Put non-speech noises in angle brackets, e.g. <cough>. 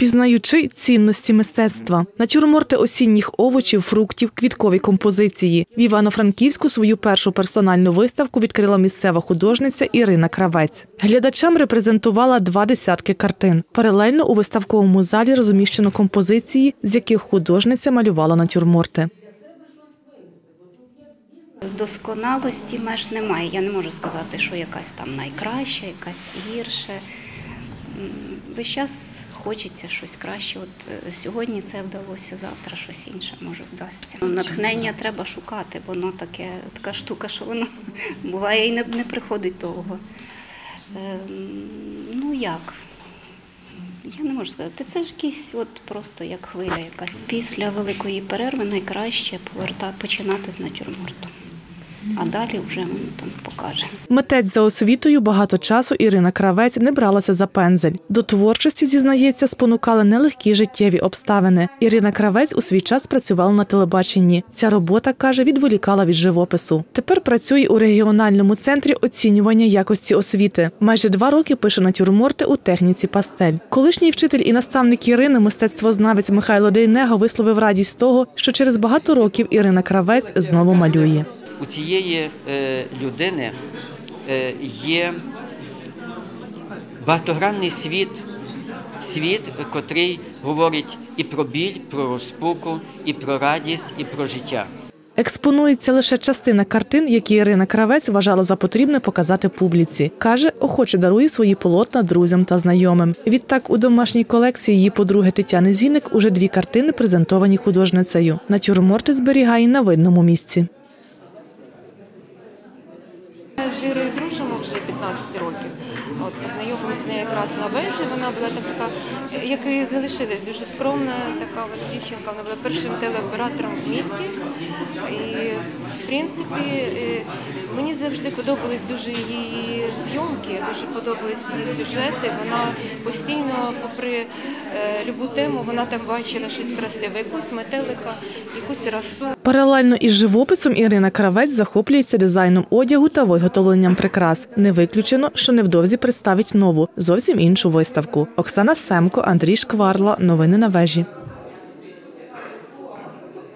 Пізнаючи цінності мистецтва, натюрморти осінніх овочів, фруктів, квіткові композиції. В Івано-Франківську свою першу персональну виставку відкрила місцева художниця Ірина Кравець. Глядачам репрезентувала два десятки картин. Паралельно у виставковому залі розміщено композиції, з яких художниця малювала натюрморти. Досконалості меж немає. Я не можу сказати, що якась там найкраща, якась гірше. Весь час хочеться щось краще. От е, сьогодні це вдалося, завтра щось інше може вдасться. Натхнення треба шукати, бо воно таке, така штука, що воно <laughs> буває і не, не приходить довго. Ем, ну як? Я не можу сказати, це ж якийсь от просто як хвиля якась. Після великої перерви найкраще поверта, починати з натюрморту. А далі вже воно там покаже. Митець за освітою багато часу Ірина Кравець не бралася за пензель. До творчості, зізнається, спонукали нелегкі життєві обставини. Ірина Кравець у свій час працювала на телебаченні. Ця робота, каже, відволікала від живопису. Тепер працює у регіональному центрі оцінювання якості освіти. Майже два роки пише натюрморти у техніці пастель. Колишній вчитель і наставник Ірини, мистецтвознавець Михайло Дейнего, висловив радість того, що через багато років Ірина Кравець знову малює. У цієї е, людини е, є багатогранний світ, світ, котрий говорить і про біль, про розпуку, і про радість, і про життя. Експонується лише частина картин, які Ірина Кравець вважала за потрібне показати публіці. Каже, охоче дарує свої полотна друзям та знайомим. Відтак у домашній колекції її подруги Тетяни Зіник уже дві картини презентовані художницею. Натюрморти зберігає на видному місці. З Ірою дружимо вже 15 років. От познайомилися з нею якраз на вежі. Вона була там така, як і залишилась, дуже скромна така от дівчинка. Вона була першим телеоператором в місті. І в принципі е, мені завжди подобались дуже її зйомки, дуже подобались її сюжети. Вона постійно, попри е, любу тему, вона там бачила щось красиве, якусь метелика, якусь расу. Паралельно із живописом Ірина Кравець захоплюється дизайном одягу та виготовленням прикрас. Не виключено, що невдовзі представить нову, зовсім іншу виставку. Оксана Семко, Андрій Шкварла. Новини на вежі.